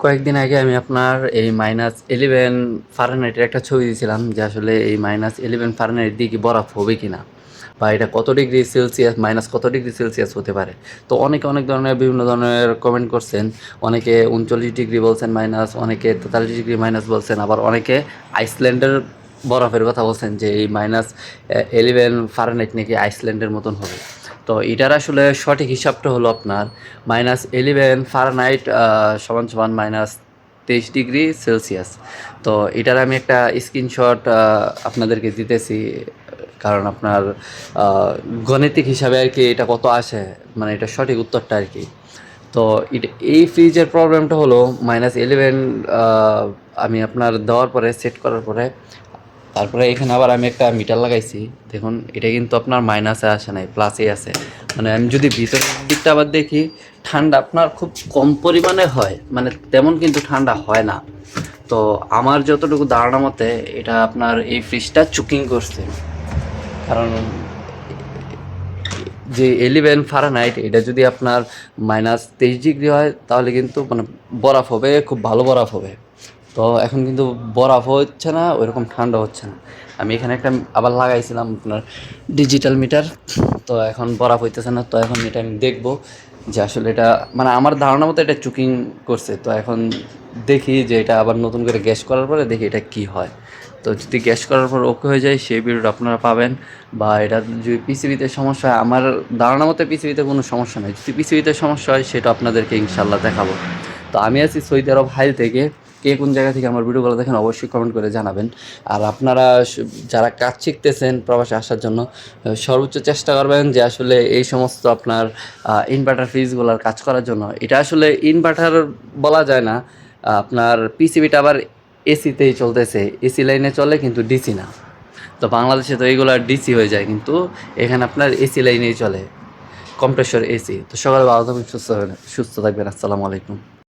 কয়েকদিন আগে আমি আপনার এই মাইনাস ইলেভেন ফারেনহাইটের একটা ছবি দিয়েছিলাম যে আসলে এই মাইনাস ইলেভেন ফারেনহাইট দিয়ে কি বরফ হবে কি না বা এটা কত ডিগ্রি সেলসিয়াস মাইনাস কত ডিগ্রি সেলসিয়াস হতে পারে? তো অনেকে অনেক ধরনের বিভিন্ন ধরনের কমেন্ট করছেন। অনেকে উনচল্লিশ ডিগ্রি বলছেন মাইনাস অনেকে তেতাল্লিশ ডিগ্রি মাইনাস বলছেন। আবার অনেকে আইসল্যান্ডের বরফের কথা বলছেন যে এই মাইনাস ইলেভেন ফারেনহাইট নাকি আইসল্যান্ডের মতন হবে। তো এটার আসলে সঠিক হিসাবটা হলো আপনার মাইনাস ইলেভেন ফারানাইট সমান সমান মাইনাস তেইশ ডিগ্রি সেলসিয়াস তো এটার আমি একটা স্ক্রিনশট আপনাদেরকে দিতেছি, কারণ আপনার গণিতিক হিসাবে আর কি এটা কত আসে মানে এটা সঠিক উত্তরটা আর কি। তো এই ফ্রিজের প্রবলেমটা হলো মাইনাস ইলেভেন আমি আপনার দেওয়ার পরে সেট করার পরে তারপরে এখানে আবার আমি একটা মিটার লাগাইছি। দেখুন, এটা কিন্তু আপনার মাইনাসে আসে নাই প্লাসে আছে মানে আমি যদি ভিতরের দিকটা আবার দেখি, ঠান্ডা আপনার খুব কম পরিমাণে হয়। মানে তেমন কিন্তু ঠান্ডা হয় না। তো আমার যতটুকু ধারণা মতে, এটা আপনার এই ফ্রিজটা চুকিং করছে। কারণ, যে এলিভেন ফারেনহাইট এটা যদি আপনার মাইনাস তেইশ ডিগ্রি হয়, তাহলে কিন্তু মানে বরফ হবে, খুব ভালো বরফ হবে। তো এখন কিন্তু বরফ হচ্ছে না, ওইরকম ঠান্ডা হচ্ছে না। আমি এখানে একটা আবার লাগাইছিলাম আপনার ডিজিটাল মিটার তো এখন বরফ হইতেছে না, তো এখন এটা আমি দেখব যে আসলে এটা মানে আমার ধারণা মতো এটা চুকিং করছে। তো এখন দেখি যে এটা আবার নতুন করে গ্যাস করার পরে দেখি এটা কি হয়। তো যদি গ্যাস করার পর ওকে হয়ে যায়, সেই ভিডিওটা আপনারা পাবেন। বা এটা যদি পিসিবিতে সমস্যা হয়, আমার ধারণা মতো পিসিবিতে কোনো সমস্যা নেই। যদি পিসিবিতে সমস্যা হয়, সেটা আপনাদেরকে ইনশাল্লাহ দেখাবো। তো আমি আছি সৌদি আরব হাইল থেকে। কে কোন জায়গা থেকে আমার ভিডিওগুলো দেখেন অবশ্যই কমেন্ট করে জানাবেন। আর আপনারা যারা কাজ শিখতেছেন প্রবাসে আসার জন্য সর্বোচ্চ চেষ্টা করবেন যে আসলে এই সমস্ত আপনার ইনভার্টার ফ্রিজগুলোর কাজ করার জন্য। এটা আসলে ইনভার্টার বলা যায় না। আপনার পিসিবিটা আবার এসিতেই চলতেছে। এসি লাইনে চলে কিন্তু ডিসি না। তো বাংলাদেশে তো এইগুলো ডিসি হয়ে যায় কিন্তু এখানে আপনার এসি লাইনেই চলে। কম্প্রেসর এসি তো সকালে ভালো থাকবেন, সুস্থ হবেন, সুস্থ থাকবেন। আসসালামু আলাইকুম।